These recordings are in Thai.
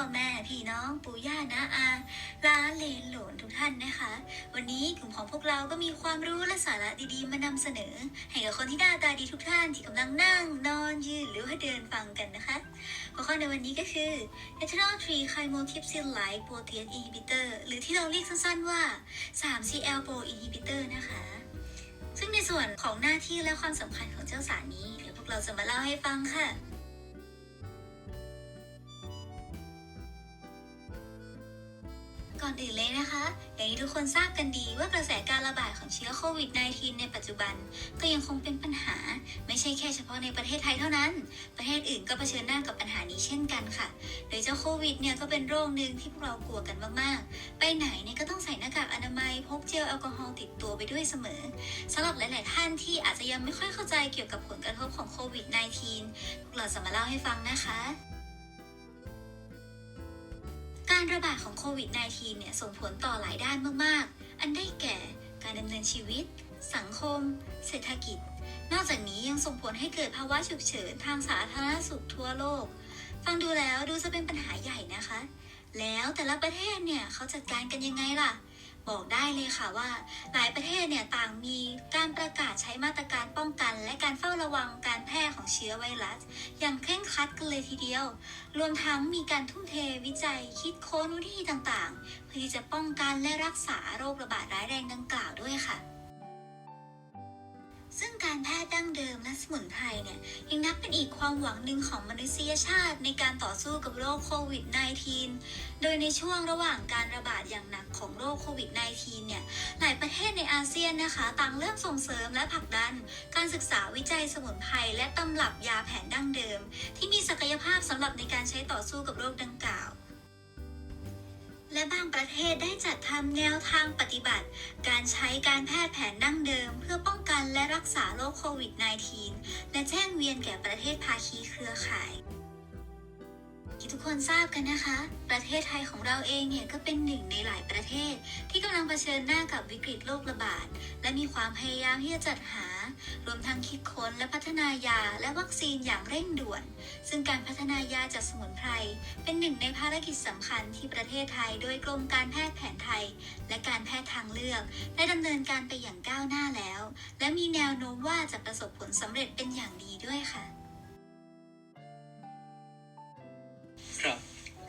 พ่อแม่พี่น้องปู่ย่าน้าอาล้านเลนหลนทุกท่านนะคะ วันนี้กลุ่มของพวกเราก็มีความรู้และสาระดีๆ มานำเสนอ ให้กับคนที่หน้าตาดีทุกท่านที่กำลังนั่งนอนยืนหรือว่าเดินฟังกันนะคะหัวข้อในวันนี้ก็คือ Ethanol Tree Chymotrypsin-like Protease Inhibitor หรือที่เราเรียกสั้นๆว่า 3CL Pro Inhibitor นะคะ ซึ่งในส่วนของหน้าที่และความสำคัญของเจ้าสารนี้ เดี๋ยวพวกเราจะมาเล่าให้ฟังค่ะ ก่อนอื่นเลยนะคะ อย่างที่ทุกคนทราบกันดีว่ากระแสการระบาดของเชื้อโควิด -19 ในปัจจุบัน ก็ยังคงเป็นปัญหา ไม่ใช่แค่เฉพาะในประเทศไทยเท่านั้น ประเทศอื่นก็เผชิญหน้ากับปัญหานี้เช่นกันค่ะ โดยเจ้าโควิดเนี่ยก็เป็นโรคหนึ่งที่พวกเรากลัวกันมากๆ ไปไหนเนี่ยก็ต้องใส่หน้ากากอนามัยพกเจลแอลกอฮอล์ติดตัวไปด้วยเสมอสำหรับหลาย ๆ ท่านที่อาจจะยังไม่ค่อยเข้าใจเกี่ยวกับผลกระทบของโควิด -19 พวกเราจะมาเล่าให้ฟังนะคะ การระบาดของโควิด -19 เนี่ยส่งผลต่อหลายด้านมาก ๆ อันได้แก่การดำเนินชีวิต สังคม เศรษฐกิจ นอกจากนี้ยังส่งผลให้เกิดภาวะฉุกเฉินทางสาธารณสุขทั่วโลก ฟังดูแล้วดูจะเป็นปัญหาใหญ่นะคะ แล้วแต่ละประเทศเนี่ยเขาจัดการกันยังไงล่ะ บอกได้เลยค่ะว่า หลายประเทศเนี่ยต่างมีการประกาศใช้มาตรการป้องกัน และการเฝ้าระวังการแพร่ของเชื้อไวรัส อย่างเคร่งครัดกันเลยทีเดียว รวมทั้งมีการทุ่มเทวิจัยคิดค้นวิธีต่างๆ เพื่อที่จะป้องกันและรักษาโรคระบาดร้ายแรงดังกล่าวด้วยค่ะ ซึ่งการแพทย์ดั้งเดิมและสมุนไพรเนี่ยยังนับเป็นอีกความหวังหนึ่งของมนุษยชาติในการต่อสู้กับโรคโควิด -19 โดยในช่วงระหว่างการระบาดอย่างหนักของโรคโควิด -19 เนี่ยหลายประเทศในอาเซียนนะคะ ต่างเริ่มส่งเสริมและผลักดัน การศึกษาวิจัยสมุนไพรและตำรับยาแผนดั้งเดิม ที่มีศักยภาพสำหรับในการใช้ต่อสู้กับโรคดังกล่าว และบางประเทศได้จัดทำแนวทางปฏิบัติ การใช้การแพทย์แผนดั้งเดิม เพื่อป้องกันและรักษาโรคโควิด -19 และแจ้งเวียนแก่ประเทศภาคีเครือข่ายที่ทุกคนทราบกันนะคะ ประเทศไทยของเราเองเนี่ยก็เป็นหนึ่งในหลายประเทศ ที่กำลังเผชิญหน้ากับวิกฤตโรคระบาด และมีความพยายามที่จะจัดหา รวมทั้งคิดค้นและพัฒนายาและวัคซีนอย่างเร่งด่วน ซึ่งการพัฒนายาจากสมุนไพร เป็นหนึ่งในภารกิจสำคัญที่ประเทศไทย โดยกรมการแพทย์แผนไทย และการแพทย์ทางเลือก ได้ดำเนินการไปอย่างก้าวหน้าแล้ว และมีแนวโน้มว่าจะประสบผลสำเร็จเป็นอย่างดีด้วยค่ะครับ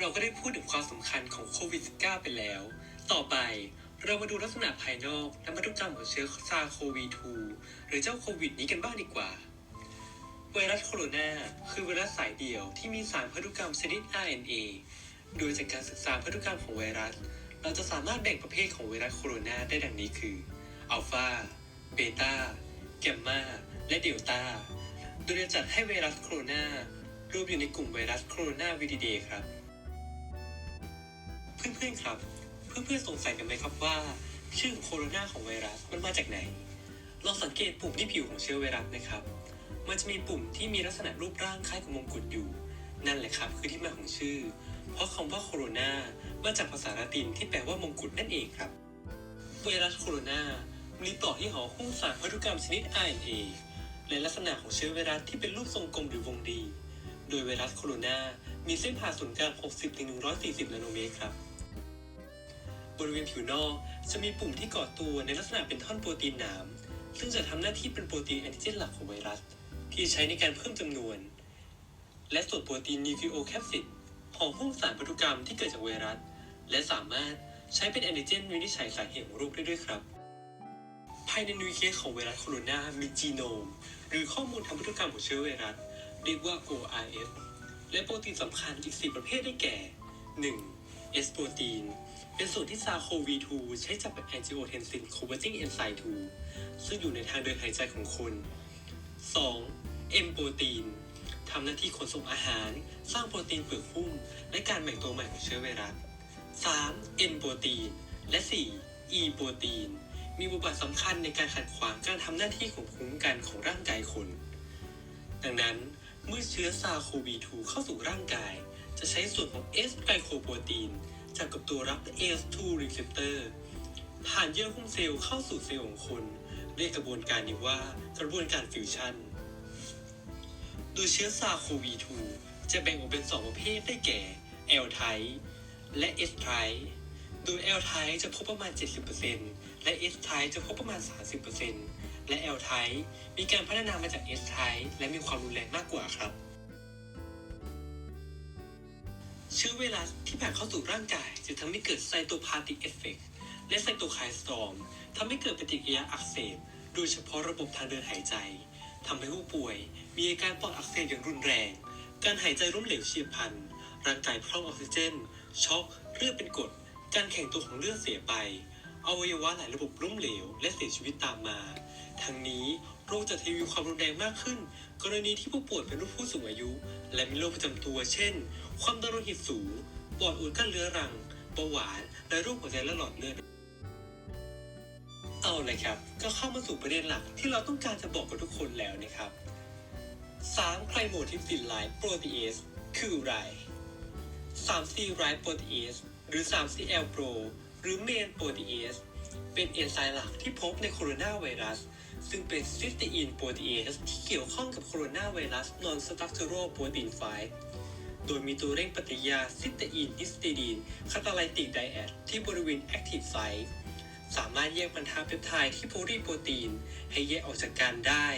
เราก็ได้พูดถึงความสำคัญของโควิด -19 ไปแล้ว ต่อไป เรามาดูลักษณะภายนอกและพันธุกรรมของเชื้อซาโควี2หรือเจ้าโควิดนี้กันบ้างดีกว่า ไวรัสโคโรนาคือไวรัสสายเดี่ยวที่มีสารพันธุกรรมชนิด RNA โดยจากการศึกษาพันธุกรรมของไวรัส เราจะสามารถแบ่งประเภทของไวรัสโคโรนาได้ดังนี้คือ อัลฟา เบต้า แกมมา และเดลต้า โดยจะจัดให้ไวรัสโคโรนารวมอยู่ในกลุ่มไวรัสโคโรนาวิดิเดครับ เพื่อนๆครับ เพื่อนๆสงสัยกันไหมครับว่า ชื่อโคโรนาของไวรัสมันมาจากไหน ลองสังเกตปุ่มที่ผิวของเชื้อไวรัสนะครับ มันจะมีปุ่มที่มีลักษณะรูปร่างคล้ายกับมงกุฎอยู่ นั่นแหละครับคือที่มาของชื่อ เพราะคำว่าโคโรนามาจากภาษาละตินที่แปลว่ามงกุฎนั่นเองครับ ไวรัสโคโรนามีปลอที่ห่อหุ้มสารพันธุกรรมชนิด RNA และลักษณะของเชื้อไวรัสที่เป็นรูปทรงกลมหรือวงรีโดยไวรัสโคโรนามีเส้นผ่าศูนย์กลาง 60-140 นาโนเมตรครับ บริเวณผิวนอก จะมีปุ่มที่ก่อตัวในลักษณะเป็นท่อนโปรตีนหนาม ซึ่งจะทำหน้าที่เป็นโปรตีนแอนติเจนหลักของไวรัส ที่ใช้ในการเพิ่มจำนวน และส่วนโปรตีนนิวคลีโอแคปซิดห่อหุ้มสารพันธุกรรมที่เกิดจากไวรัส และสามารถใช้เป็นแอนติเจนวินิจฉัยสาเหตุของโรคได้ด้วยครับ ภายในนิวเคลียสของไวรัสโคโรนามีจีโนม หรือข้อมูลทางพันธุกรรมของเชื้อไวรัส เรียกว่า ORF และโปรตีนสำคัญอีก 4 ประเภทได้แก่ 1. S โปรตีน เป็นส่วนที่ซาโควี2ใช้จับกับแอนจิโอเทนซินโคเวอร์ติ้งเอนไซม์2ซึ่งอยู่ในทางเดินหายใจของคน 2. M โปรตีนทำหน้าที่ขนส่งอาหาร สร้างโปรตีนเปลือกหุ้ม และการแบ่งตัวใหม่ของเชื้อไวรัส 3. N โปรตีน และ 4. E โปรตีน มีบทบาทสำคัญในการขัดขวางการทำหน้าที่ของภูมิคุ้มกันของร่างกายคน ดังนั้นเมื่อเชื้อซาโควี2เข้าสู่ร่างกาย จะใช้ส่วนของ S ไกลโคโปรตีน จับกับตัวรับ AS2 receptor ผ่านเยื่อหุ้มเซลล์เข้าสู่เซลล์ของคน เรียกกระบวนการนี้ว่ากระบวนการฟิวชั่น โดยเชื้อซาโควี2จะแบ่งออกเป็น 2 ประเภทได้แก่ L type และ S type โดย L type จะพบประมาณ 70%และ S type จะพบประมาณ 30%และ L type มีการพัฒนามาจาก S type และมีความรุนแรงมากกว่าครับ เชื้อไวรัสที่ผ่านเข้าสู่ร่างกายจะทำให้เกิดไซโตพาติกเอฟเฟกและไซโตไคน์สตอมทำให้เกิดปฏิกิริยาอักเสบ โดยเฉพาะระบบทางเดินหายใจทำให้ผู้ป่วย มีอาการปอดอักเสบอย่างรุนแรง การหายใจล้มเหลวเฉียบพลัน ร่างกายพร่องออกซิเจน ช็อก เลือดเป็นกรดการแข็งตัวของเลือดเสียไป อวัยวะหลายระบบล้มเหลว และเสียชีวิตตามมา ทั้งนี้ โรคจะทวีความรุนแรงมากขึ้น กรณีที่ผู้ป่วยเป็นผู้สูงอายุ และมีโรคประจำตัว เช่น ความดันโลหิตสูง ปอดอุดกั้นเรื้อรังเบาหวาน และโรคหัวใจและหลอดเลือด เอาเลยครับ ก็เข้ามาสู่ประเด็นหลักที่เราต้องการจะบอกกับทุกคนแล้วนะครับ 3 ไคลโมทิปซินไลน์โปรตีเอสคืออะไร 3 c ไรโปรตีเอสหรือ 3 cl pro หรือเมนโปรตีเอสเป็นเอนไซม์หลักที่พบในโคโรนาไวรัส ซึ่งเป็นซิสเตอีนโปรตีเอสที่เกี่ยวข้องกับโคโรนาไวรัสนอนสตั๊กเ r อ l โปรตีน5โดยมีตัวเร่งปฏิกิริยาซิสเตอีนฮิสติดีนคาตาไลติกไดแอดที่บริเวณแอคทีฟไซต์สามารถแยกบรรทัดเปปไทด์ที่โพลีโปรตีน ให้แยกออกจากกันได้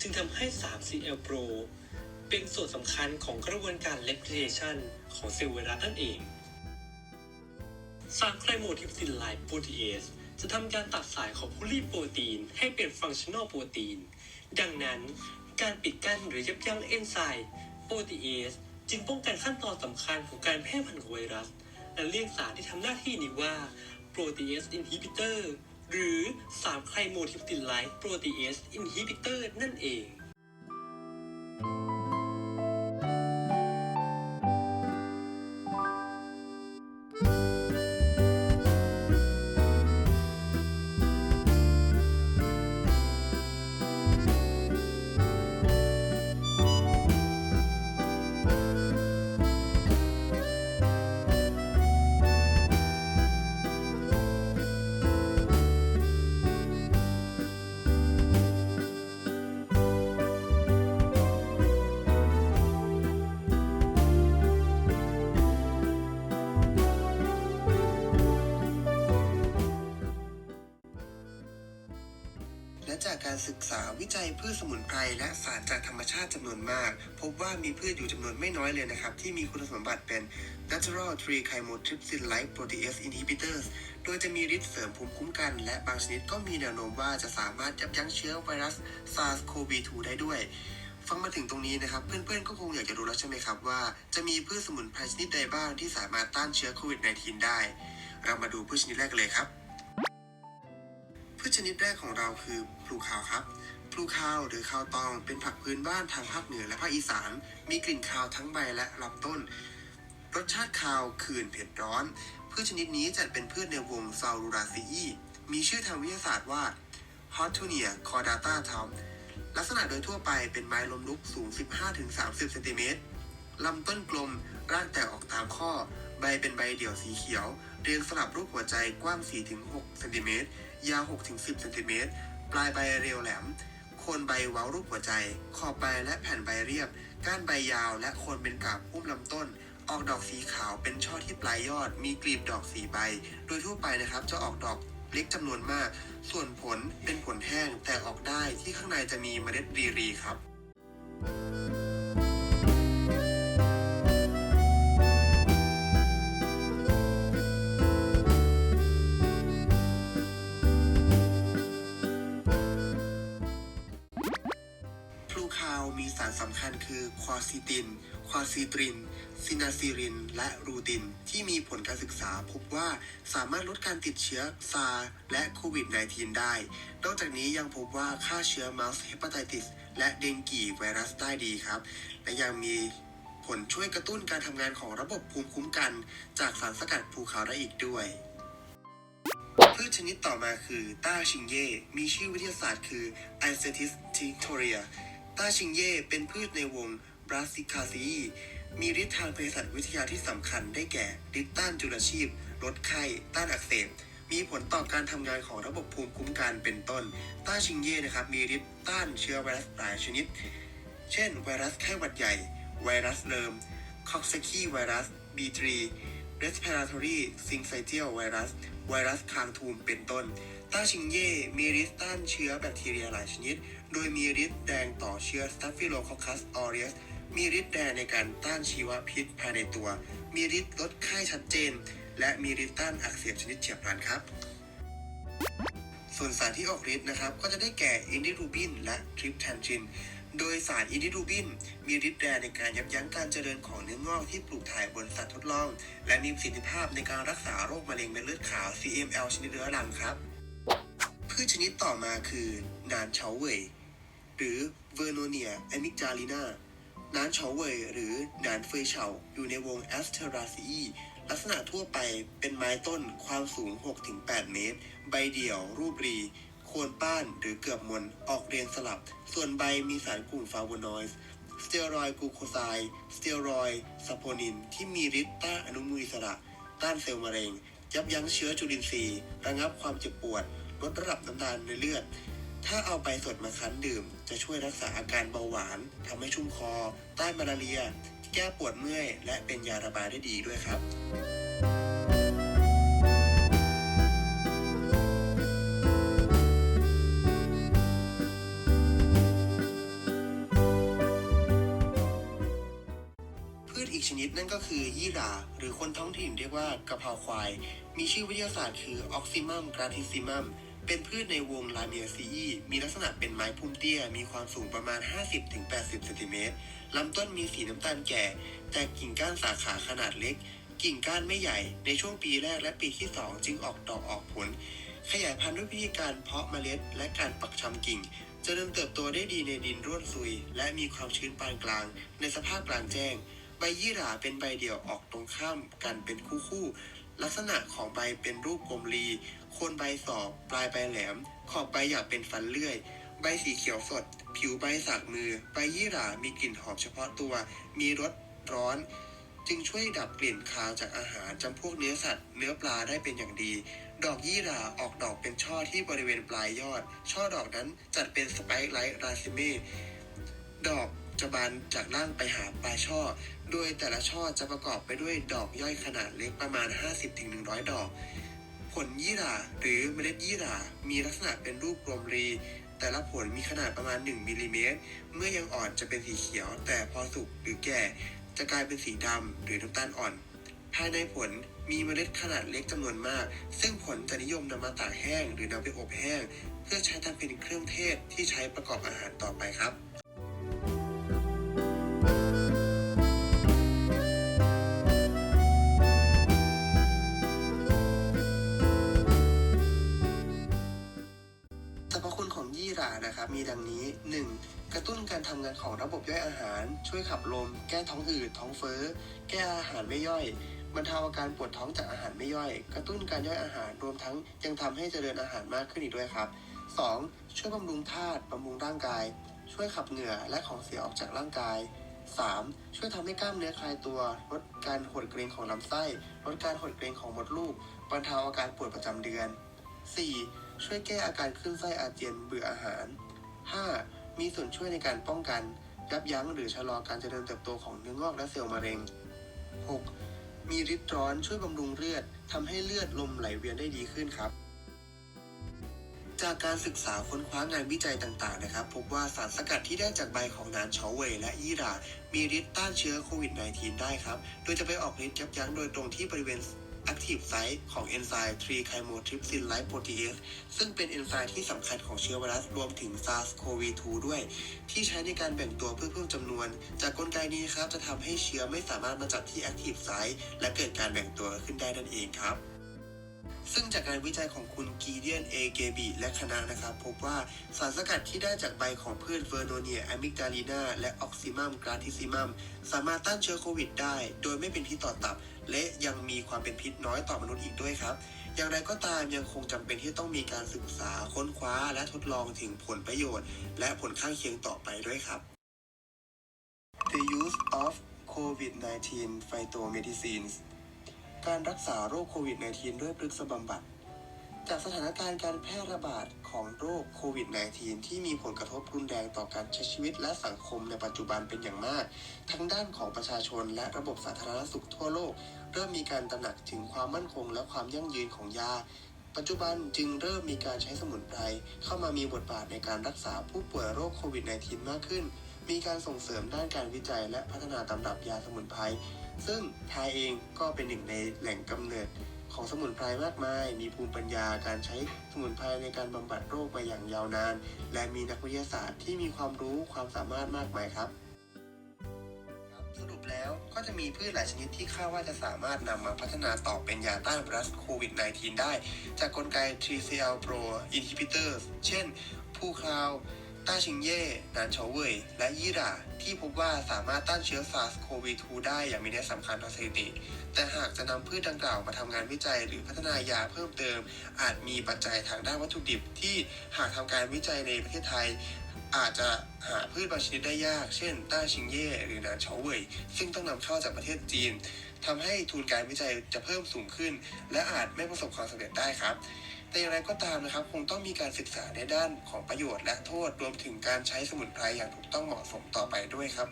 จึงทำให้ 3CL Pro เป็นส่วนสำคัญของกระบวนการ replication ของเซลล์ไวรัสนั่นเองสารไคลโมทิปซินไลน์โปรตีเอส จะทำการตัดสายของพูลีโปรตีนให้เป็นฟังชั่นอลโปรตีน ดังนั้น การปิดกั้นหรือยับยั้งเอนไซม์โปรตีเอสจึงป้องกันขั้นตอนสำคัญของการแพร่พันธุ์ของไวรัส และเรียงสารที่ทำหน้าที่นี้ว่าโปรตีเอสอินฮิบิเตอร์หรือสารไคลโมทิปตินไลท์โปรตีเอสอินฮิบิเตอร์นั่นเอง การศึกษาวิจัยพืชสมุนไพรและสารจากธรรมชาติจำนวนมาก พบว่ามีพืชอยู่จำนวนไม่น้อยเลยนะครับ ที่มีคุณสมบัติเป็น natural tree chymotrypsin like protease inhibitors โดยจะมีฤทธิ์เสริมภูมิคุ้มกัน และบางชนิดก็มีแนวโน้มว่าจะสามารถยับยั้งเชื้อไวรัส SARS-CoV-2 ได้ด้วยฟังมาถึงตรงนี้นะครับ เพื่อนๆ ก็คงอยากจะรู้แล้วใช่ไหมครับว่าจะมีพืชสมุนไพรชนิดใดบ้างที่สามารถต้านเชื้อโควิด -19 ได้ เรามาดูพืชชนิดแรกกันเลยครับ พืชชนิดแรกของเราคือพลูคาวครับพลูคาวหรือคาวตองเป็นผักพื้นบ้านทางภาคเหนือและภาคอีสาน มีกลิ่นคาวทั้งใบและลำต้น รสชาติคาวขื่นเผ็ดร้อน พืชชนิดนี้จัดเป็นพืชในวงซาลูราซีอีมีชื่อทางวิทยาศาสตร์ว่า h o t u n i a cordata t o m ลักษณะโดยทั่วไปเป็นไม้ลมลุกสูง 15-30เซนติเมตรลำต้นกลมรากแตกออกตามข้อ ใบเป็นใบเดี่ยวสีเขียว เรียงสลับรูปหัวใจกว้าง 4-6เซนติเมตร ยาว 6-10เซนติเมตร ปลายใบเรียวแหลม โคนใบเว้ารูปหัวใจ ขอบใบและแผ่นใบเรียบ ก้านใบยาวและโคนเป็นกาบพุ่มลำต้น ออกดอกสีขาวเป็นช่อที่ปลายยอด มีกลีบดอกสีใบ โดยทั่วไปนะครับจะออกดอกเล็กจำนวนมาก ส่วนผลเป็นผลแห้งแต่ออกได้ที่ข้างในจะมีเมล็ดรีรีครับ คัญคือควอซิติน ควอซิตริน ซินาซิริน และรูติน ที่มีผลการศึกษาพบว่าสามารถลดการติดเชื้อซาและโควิด -19 ได้ นอกจากนี้ยังพบว่าฆ่าเชื้อมัสเฮปาไตติส และเดงกีไวรัสได้ดีครับ และยังมีผลช่วยกระตุ้นการทำงานของระบบภูมิคุ้มกัน จากสารสกัดภูเขาได้อีกด้วยพืชชนิดต่อมาคือต้าชิงเย่ มีชื่อวิทยาศาสตร์คือ i c e t i s tinctoria ต้าชิงเย่เป็นพืชในวง Brassicaceae มีฤทธิ์ทางเภสัชวิทยาที่สำคัญได้แก่ฤทธิ์ต้านจุลชีพ ลดไข้ ต้านอักเสบ มีผลต่อการทำงานของระบบภูมิคุ้มกันเป็นต้น ต้าชิงเย่นะครับ มีฤทธิ์ต้านเชื้อไวรัสหลายชนิด เช่น ไวรัสไข้หวัดใหญ่ ไวรัสเริม Coxsackie ไวรัส B3 Respiratory Syncytial ไวรัสไวรัสคางทูมเป็นต้น ต้าชิงเย่ มีฤทธิ์ต้านเชื้อแบคทีเรียหลายชนิด โดยมีฤทธิ์แดงต่อเชื้อ Staphylococcus aureus มีฤทธิ์แดงในการต้านชีวพิษภายในตัว มีฤทธิ์ลดไข้ชัดเจน และมีฤทธิ์ต้านอักเสบชนิดเฉียบพลันครับ ส่วนสารที่ออกฤทธิ์นะครับ ก็จะได้แก่อินดิรูบินและทริปแทนจิน โดยสารอินดิรูบิน มีฤทธิ์แรงในการยับยั้งการเจริญของเนื้องอกที่ปลูกถ่ายบนสัตว์ทดลอง และมีประสิทธิภาพในการรักษาโรคมะเร็งเม็ดเลือดขาว CML ชนิดเรื้อรังครับ พืชชนิดต่อมาคือนานเฉาเว่ยหรือเวอร์โนเนียแอมิกจาลินานานเฉาเว่ยหรือนานเฟยเฉาอยู่ในวงแอสเทราซีลักษณะทั่วไปเป็นไม้ต้นความสูง 6-8 เมตร ใบเดี่ยว รูปรี โคนป้านหรือเกือบมนออกเรียงสลับ ส่วนใบมีสารกลุ่มฟาโวนอยด์สเตียรอยด์กูโคไซสเตียรอยด์ซัปโพนิน ที่มีฤทธิ์ต้านอนุมูลอิสระ ต้านเซลล์มะเร็ง ยับยั้งเชื้อจุลินทรีย์ ระงับความเจ็บปวด ลดระดับน้ำตาลในเลือด ถ้าเอาใบสดมาคั้นดื่ม จะช่วยรักษาอาการเบาหวานทำให้ชุ่มคอ ต้านมาลาเรีย แก้ปวดเมื่อย และเป็นยาระบายได้ดีด้วยครับพืชอีกชนิดนั่นก็คือยี่หร่าหรือคนท้องถิ่นเรียกว่ากะเพราควาย มีชื่อวิทยาศาสตร์คือออ เป็นพืชในวงลาเมียซีอีมีลักษณะเป็นไม้พุ่มเตี้ย มีความสูงประมาณ 50-80เซนติเมตรลำต้นมีสีน้ำตาลแก่ แต่กิ่งก้านสาขาขนาดเล็ก กิ่งก้านไม่ใหญ่ ในช่วงปีแรกและปีที่ 2 จึงออกดอกออกผล ขยายพันธุ์ด้วยวิธีการเพาะเมล็ด และการปักชำกิ่งจะเริญเติบโตได้ดีในดินร่วนซุย และมีความชื้นปานกลาง ในสภาพกลางแจ้ง ใบยี่หร่าเป็นใบเดี่ยวออกตรงข้ามกันเป็นคู่คู่ลักษณะของใบเป็นรูปกลมรี โคนใบสอบ ปลายใบแหลม ขอบใบอยากเป็นฟันเลื่อย ใบสีเขียวสด ผิวใบสากมือ ใบยี่หร่ามีกลิ่นหอมเฉพาะตัว มีรสร้อน จึงช่วยดับกลิ่นคาวจากอาหารจำพวกเนื้อสัตว์ เนื้อปลาได้เป็นอย่างดี ดอกยี่หร่าออกดอกเป็นช่อที่บริเวณปลายยอด ช่อดอกนั้นจัดเป็นสไปค์ไลท์ราซิเมดอกจะบานจากล่างไปหาปลายช่อ โดยแต่ละช่อจะประกอบไปด้วยดอกย่อยขนาดเล็กประมาณ 50-100 ดอก ผลยี่หร่าหรือเมล็ดยี่หร่ามีลักษณะเป็นรูปกลมรี แต่ละผลมีขนาดประมาณ 1มิลลิเมตร เมื่อยังอ่อนจะเป็นสีเขียว แต่พอสุกหรือแก่จะกลายเป็นสีดำหรือน้ำตาลอ่อน ภายในผลมีเมล็ดขนาดเล็กจำนวนมาก ซึ่งผลจะนิยมนำมาตากแห้ง หรือนำไปอบแห้ง เพื่อใช้ทำเป็นเครื่องเทศที่ใช้ประกอบอาหารต่อไปครับ มีดังนี้ 1. กระตุ้นการทำงานของระบบย่อยอาหาร ช่วยขับลม แก้ท้องอืด ท้องเฟ้อ แก้อาหารไม่ย่อยบรรเทาอาการปวดท้องจากอาหารไม่ย่อย กระตุ้นการย่อยอาหารรวมทั้งยังทำให้เจริญอาหารมากขึ้นอีกด้วยครับ 2. ช่วยบำรุงธาตุบำรุงร่างกาย ช่วยขับเหงื่อและของเสียออกจากร่างกาย 3. ช่วยทำให้กล้ามเนื้อคลายตัว ลดการหดเกร็งของลำไส้ ลดการหดเกร็งของมดลูกบรรเทาอาการปวดประจำเดือน 4. ช่วยแก้อาการคลื่นไส้อาเจียนเบื่ออาหาร 5. มีส่วนช่วยในการป้องกัน ยับยั้งหรือชะลอการเจริญเติบโตของเนื้องอกและเซลล์มะเร็ง 6. มีฤทธิ์ร้อนช่วยบำรุงเลือดทำให้เลือดลมไหลเวียนได้ดีขึ้นครับ จากการศึกษาค้นคว้างานวิจัยต่างๆ นะครับ พบว่าสารสกัดที่ได้จากใบของนานเฉาเวยและยี่รา มีฤทธิ์ต้านเชื้อโควิด -19 ได้ครับ โดยจะไปออกฤทธิ์ยับยั้งโดยตรงที่บริเวณ Active Site ของเอนไซม์ 3-chymotrypsin lipoprotease ซึ่งเป็นเอนไซม์ที่สำคัญของเชื้อไวรัสรวมถึง SARS-CoV-2 ด้วย ที่ใช้ในการแบ่งตัวเพื่อเพิ่มจำนวน จากกลไกนี้ครับจะทำให้เชื้อไม่สามารถมาจับที่ Active Site และเกิดการแบ่งตัวขึ้นได้นั่นเองครับ ซึ่งจากการวิจัยของคุณกีเดียนเอเกบีและคณะนะครับ พบว่าสารสกัดที่ได้จากใบของพืชเวอร์โนเนียอมิกดาลีนาและออกซิมัมกราทิซิมัมสามารถต้านเชื้อโควิดได้ โดยไม่เป็นพิษต่อตับ และยังมีความเป็นพิษน้อยต่อมนุษย์อีกด้วยครับ อย่างไรก็ตามยังคงจำเป็นที่ต้องมีการศึกษาค้นคว้า และทดลองถึงผลประโยชน์ และผลข้างเคียงต่อไปด้วยครับ The use of COVID-19 phytomedicines การรักษาโรคโควิด -19 ด้วยพฤกษบำบัด จากสถานการณ์การแพร่ระบาดของโรคโควิด -19 ที่มีผลกระทบรุนแรงต่อการใช้ชีวิตและสังคมในปัจจุบันเป็นอย่างมาก ทั้งด้านของประชาชนและระบบสาธารณสุขทั่วโลก เริ่มมีการตระหนักถึงความมั่นคงและความยั่งยืนของยาปัจจุบันจึงเริ่มมีการใช้สมุนไพรเข้ามามีบทบาทในการรักษาผู้ป่วยโรคโควิด -19 มากขึ้น มีการส่งเสริมด้านการวิจัยและพัฒนาตำรับยาสมุนไพร ซึ่งไทยเองก็เป็นหนึ่งในแหล่งกำเนิดของสมุนไพรมากมาย มีภูมิปัญญาการใช้สมุนไพรในการบำบัดโรคมาอย่างยาวนาน และมีนักวิทยาศาสตร์ที่มีความรู้ความสามารถมากมายครับ สรุปแล้วก็จะมีพืชหลายชนิดที่คาดว่าจะสามารถนำมาพัฒนาต่อเป็นยาต้านไวรัสโควิด -19 ได้ จากกลไก 3CL Pro Inhibitors เช่น ผู้คราว ต้าชิงเย่นานเฉาเว่ย และยี่หร่าที่พบว่าสามารถต้านเชื้อ SARS-CoV-2 ได้อย่างมีนัยสำคัญทางสถิติ แต่หากจะนำพืชดังกล่าวมาทำงานวิจัยหรือพัฒนายาเพิ่มเติม อาจมีปัจจัยทางด้านวัตถุดิบ ที่หากทำการวิจัยในประเทศไทย อาจจะหาพืชบางชนิดได้ยาก เช่น ต้าชิงเย่หรือนานเฉาเว่ย ซึ่งต้องนำเข้าจากประเทศจีนทำให้ทุนการวิจัยจะเพิ่มสูงขึ้น และอาจไม่ประสบความสำเร็จได้ครับ แต่อย่างไรก็ตามนะครับ คงต้องมีการศึกษาในด้านของประโยชน์และโทษรวมถึงการใช้สมุนไพรอย่างถูกต้องเหมาะสมต่อไปด้วยครับ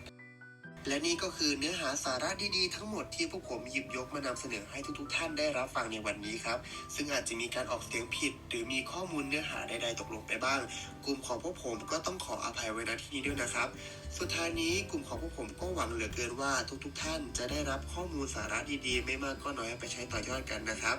และนี่ก็คือเนื้อหาสาระดีๆ ทั้งหมดที่พวกผมหยิบยกมานำเสนอให้ทุกๆ ท่านได้รับฟังในวันนี้ครับ ซึ่งอาจจะมีการออกเสียงผิด หรือมีข้อมูลเนื้อหาใดๆตกหล่นไปบ้าง กลุ่มของพวกผมก็ต้องขออภัยไว้ณที่นี้ด้วยนะครับสุดท้ายนี้กลุ่มของพวกผมก็หวังเหลือเกินว่าทุกๆ ท่านจะได้รับข้อมูลสาระดีๆ ไม่มากก็น้อยไปใช้ต่อยอดกันนะครับ